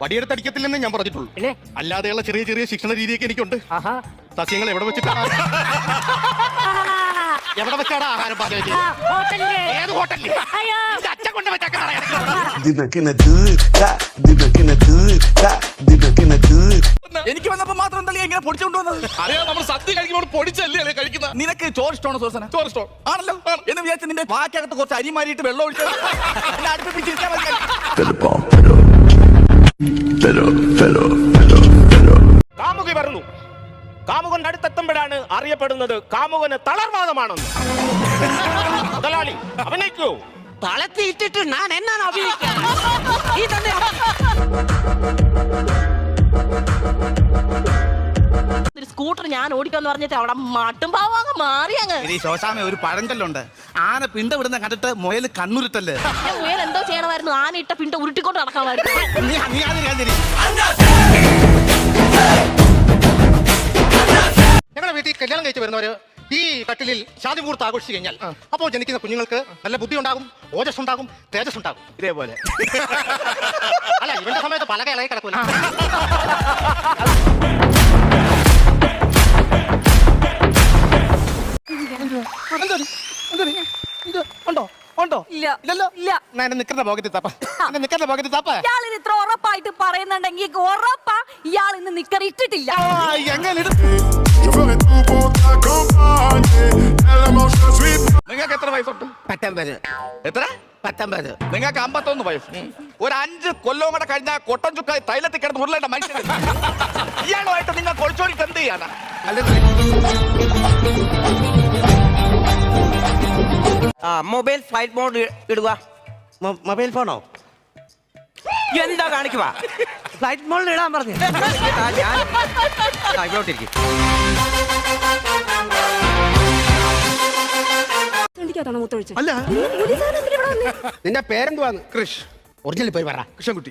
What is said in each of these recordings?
വടിയെടുത്തടിക്കത്തില്ലെന്ന് ഞാൻ പറഞ്ഞിട്ടുള്ളൂ. പിന്നെ? അല്ലാതെയുള്ള ചെറിയ ചെറിയ ശിക്ഷണ രീതിയൊക്കെ എനിക്കുണ്ട്. ആഹാ. സസ്യങ്ങൾ എവിടെ വെച്ചിട്ടാണ്? എവിടെ വെച്ചാണ് ആഹാരം പാചകം ആ, ഹോട്ടലിൽ. ഏത് ഹോട്ടലിൽ അയ്യോ. അച്ഛൻ കൊണ്ട്. എനിക്ക് എന്താ ഇങ്ങനെ പൊടിച്ചുകൊണ്ട് വന്നത്? അറിയാം നമ്മൾ സദ്യ കഴിക്കുമ്പോൾ പൊടിച്ചല്ലേ അല്ലേ കഴിക്കുന്ന നിനക്ക് ചോറ് ഇഷ്ടമാണോ ചോറ് ഇഷ്ടം. ആണല്ലോ. എന്ന് വിചാരിച്ച നിന്റെ വാക്കകത്ത് കുറച്ച് അരി മാറിയിട്ട് വെള്ളം ഒഴിച്ചു മതി pero, pero, pero. കാമുകി പറഞ്ഞു കാമുകൻ അടുത്തെത്തുമ്പോഴാണ് അറിയപ്പെടുന്നത് കാമുകന് തളർവാദമാണെന്ന്. മുതലാളി അഭിനയിക്കൂ. തളത്തി ഇട്ടിട്ട് ഞാൻ എന്നാണ് അഭിനയിക്കുന്നത് സ്കൂട്ടർ ഞാൻ ഓടിക്കാന്ന് പറഞ്ഞിട്ട് അവിടെ മാട്ടും പാവാങ്ങ് മാറി അങ്ങ്. ശോശാമ ഒരു പഴങ്കല്ലുണ്ട്. ആന പിണ്ട വിടുന്ന കണ്ടിട്ട് മുയൽ കണ്ണുരുട്ടല്ലേ? ഞാൻ മുയൽ എന്തോ ചെയ്യണമായിരുന്നു. ആന ഇട്ട പിണ്ട ഉരുട്ടിക്കൊണ്ട് നടക്കാമായിരുന്നു. നീ നീ അത് ഞാൻ തരി ഞങ്ങളുടെ വീട്ടിൽ കല്യാണം കഴിച്ച് വരുന്നവര് ഈ കട്ടിലിൽ ശാന്തി മുഹൂർത്തം ആഘോഷിച്ചു കഴിഞ്ഞാൽ അപ്പോൾ ജനിക്കുന്ന കുഞ്ഞുങ്ങൾക്ക് നല്ല ബുദ്ധി ഉണ്ടാകും ഓജസ് ഉണ്ടാകും തേജസ് ഉണ്ടാകും ഇതേപോലെ. അല്ല ഇവന്റെ സമയത്ത് പല ഇളകി കിടക്കൂല. ഇല്ല ഇല്ലല്ലോ. ഇല്ല. ഞാൻ എന്റെ നിക്കറിന്റെ പോക്കറ്റിൽ തപ്പ. എന്റെ നിക്കറിന്റെ പോക്കറ്റിൽ തപ്പ. ഇയാൾ ഇത് ഇത്ര ഉറപ്പായിട്ട് പറയുന്നുണ്ടെങ്കിൽ ഉറപ്പാ ഇയാൾ ഇന്ന് നിക്കർ ഇട്ടിട്ടില്ല. എങ്ങനെ നിങ്ങൾക്ക് എത്ര വയസ്സുണ്ട്? പത്തൊമ്പത്. എത്ര? പത്തൊമ്പത്. നിങ്ങൾക്ക് അമ്പത്തൊന്ന് വയസ്സ്. ഒരു അഞ്ച് കൊല്ലവും കൂടെ കഴിഞ്ഞാൽ കൊട്ടൻ ചുക്കായി തൈലത്തിൽ കിടന്ന് ഉരുളേണ്ട മനുഷ്യൻ. ഇയാളുമായിട്ട് നിങ്ങൾ കൊളിച്ചോടിട്ട് എന്ത് ചെയ്യാണ് ആ മൊബൈൽ ഫ്ലൈറ്റ് മോഡ് ഇടുക. മൊബൈൽ ഫോണോ? എന്താ കാണിക്കുക ഫ്ലൈറ്റ് മോഡിൽ ഇടാൻ പറഞ്ഞു. ഞാൻ ഇവിടോട്ടിരിക്കും അല്ല. നിന്റെ പേരെന്തുവാന്ന്? കൃഷ്. ഒറിജിനൽ പേര് പറ. കൃഷ്ണൻകുട്ടി.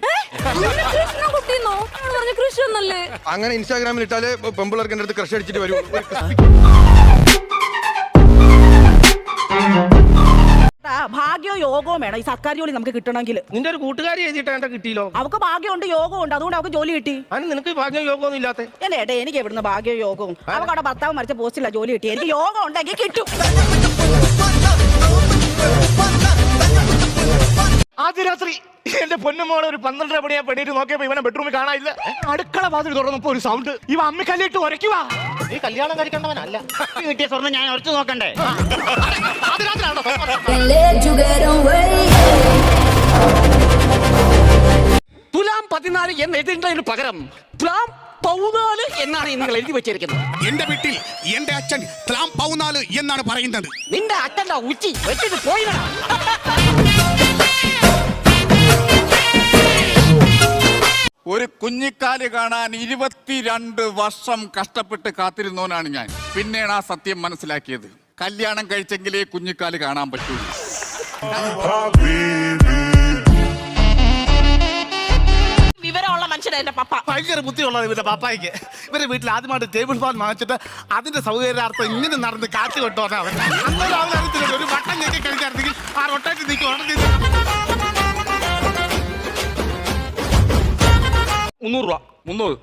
കൃഷ്ണകുട്ടിന്നോ പറഞ്ഞ കൃഷി എന്നല്ലേ? അങ്ങനെ ഇൻസ്റ്റാഗ്രാമിൽ ഇട്ടാൽ പെമ്പിളർക്ക് എന്റെ അടുത്ത് കൃഷി അടിച്ചിട്ട് വരും. ഭാഗ്യവും യോഗവും വേണം. ഈ സർക്കാർ ജോലി നമുക്ക് കിട്ടണമെങ്കിൽ. നിന്റെ ഒരു കൂട്ടുകാരി എഴുതിയിട്ട് എന്റെ കിട്ടിയില്ലോ? അവക്ക് ഭാഗ്യമുണ്ട് യോഗവും ഉണ്ട്. അതുകൊണ്ട് അവക്ക് ജോലി കിട്ടി. അതിന് നിനക്ക് ഭാഗ്യം യോഗമൊന്നും ഇല്ലാത്ത. എന്റെ ഏട്ടാ എനിക്ക് എവിടുന്ന് ഭാഗ്യവും യോഗവും? അവക്ക് അവിടെ ഭർത്താവ് മരിച്ച പോസ്റ്റില്ല ജോലി കിട്ടി എനിക്ക് യോഗം ഉണ്ടെങ്കിൽ കിട്ടും. ആദ്യ രാത്രി എന്റെ പൊന്നുമോളെ ഒരു പന്ത്രണ്ടര മണിയാ പെടിയിട്ട് നോക്കിയപ്പോ ഇവനെ ബെഡ്റൂമിൽ കാണാനില്ല. അടുക്കള വാതിൽ തുറന്നപ്പോ ഒരു സൗണ്ട് ഇവ അമ്മി കല്ലിട്ട് ഉരയ്ക്കുക നീ കല്യാണം കഴിക്കേണ്ടവനല്ല. കിട്ടിയ സ്വർണം ഞാൻ ഉരച്ചു നോക്കണ്ടേ? തുലാം പതിനാല് എന്ന് എഴുതുന്നതിന് പകരം തുലാം പൗനാല് എന്നാണ് നിങ്ങൾ എഴുതി വെച്ചിരിക്കുന്നത്. എന്റെ വീട്ടിൽ എന്റെ അച്ഛൻ തുലാം പൗനാല് എന്നാണ് പറയുന്നത്. നിന്റെ അച്ഛന്റെ ഉച്ചി വെച്ചിട്ട് പോയിടാ കുഞ്ഞിക്കാൽ കാണാൻ ഇരുപത്തിരണ്ട് വർഷം കഷ്ടപ്പെട്ട് കാത്തിരുന്നവനാണ് ഞാൻ. പിന്നെയാണ് ആ സത്യം മനസ്സിലാക്കിയത്. കല്യാണം കഴിച്ചെങ്കിലേ കുഞ്ഞിക്കാൽ കാണാൻ പറ്റുള്ളൂ വിവരമുള്ള മനുഷ്യനാ എന്റെ പപ്പ. ഭയങ്കര ബുദ്ധിയുള്ളത് ഇവരുടെ പാപ്പായ്ക്ക്. ഇവരുടെ വീട്ടിൽ ആദ്യമായിട്ട് ടേബിൾ ഫാൻ വാങ്ങിച്ചിട്ട് അതിന്റെ സൗകര്യാർത്ഥം ഇങ്ങനെ നടന്ന് കാറ്റ് കൊണ്ടുവന്ന അവൻ. അന്നേരം അവൻ അറിയത്തില്ല ഒരു വട്ടം ഞെക്കി കഴിഞ്ഞായിരുന്നെങ്കിൽ ആ റൊട്ടേറ്റ് നീക്കി ഉടനെ മുന്നൂറ് രൂപ. മുന്നൂറ്.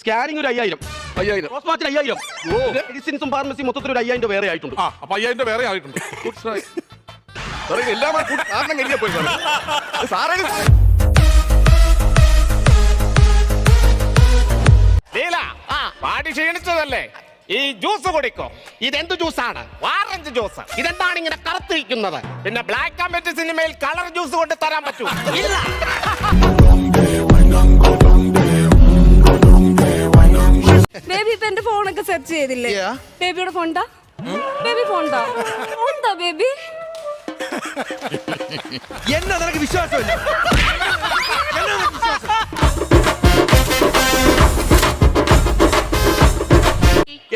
സ്കാനിങ് ഒരു അയ്യായിരം. അയ്യായിരം. പോസ്റ്റ്മാർട്ടിന് അയ്യായിരം. മെഡിസിൻസും ഫാർമസി മൊത്തത്തിൽ ഒരു അയ്യായിരം രൂപ വേറെ ആയിട്ടുണ്ട്. ആ അപ്പൊ അയ്യായിരം വേറെ ആയിട്ടുണ്ട്. സാറേ എല്ലാം കൂടി കാരണം കരുതിയാ പോയി സാറേ. ലീല പാടി ക്ഷീണിച്ചതല്ലേ? ഈ ജ്യൂസ് കുടിക്കോ. ഇതെന്ത് ജ്യൂസാണ്? Orange juice. ഇതെന്താണ് ഇങ്ങനെ കറുത്തിരിക്കുന്നത്? പിന്നെ ബ്ലാക്ക് ആൻഡ് വൈറ്റ് സിനിമയിൽ കളർ ജ്യൂസ് കൊണ്ട് തരാൻ പറ്റൂ. ഇല്ല. ചെയ്തില്ലേ? ബേബിയുടെ ഫോൺ താ ബേബി ഫോൺ താ എന്താ ബേബി? എന്നാ നിനക്ക് വിശ്വാസമില്ല?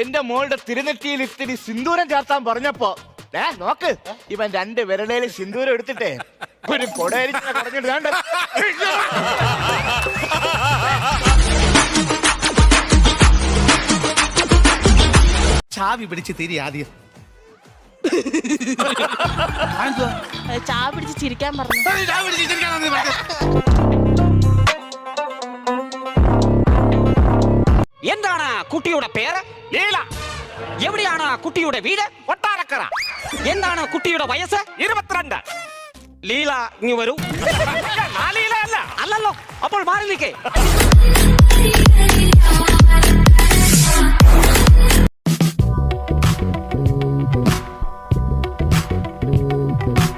എന്റെ മോളുടെ തിരുനെറ്റിയിൽ ഇത്തിരി സിന്ദൂരം ചാർത്താൻ പറഞ്ഞപ്പോ ഏ നോക്ക് ഇവൻ രണ്ട് വിരലയിൽ സിന്ദൂരം എടുത്തിട്ടേ ഒരു കൊടയരിച്ചിനെ ചാവി പിടിച്ച് തിരി ആദ്യം ചാ പിടിച്ച് ചിരിക്കാൻ പറഞ്ഞു എന്താണ് കുട്ടിയുടെ പേര് ലീല എവിടെയാണ് കുട്ടിയുടെ വീട് കൊട്ടാരക്കര എന്താണ് കുട്ടിയുടെ വയസ്സ് ഇരുപത്തിരണ്ട് ലീല ഇനി വരൂ ആ ലീല അല്ല അല്ലല്ലോ അപ്പോൾ മാറി നിൽക്കേ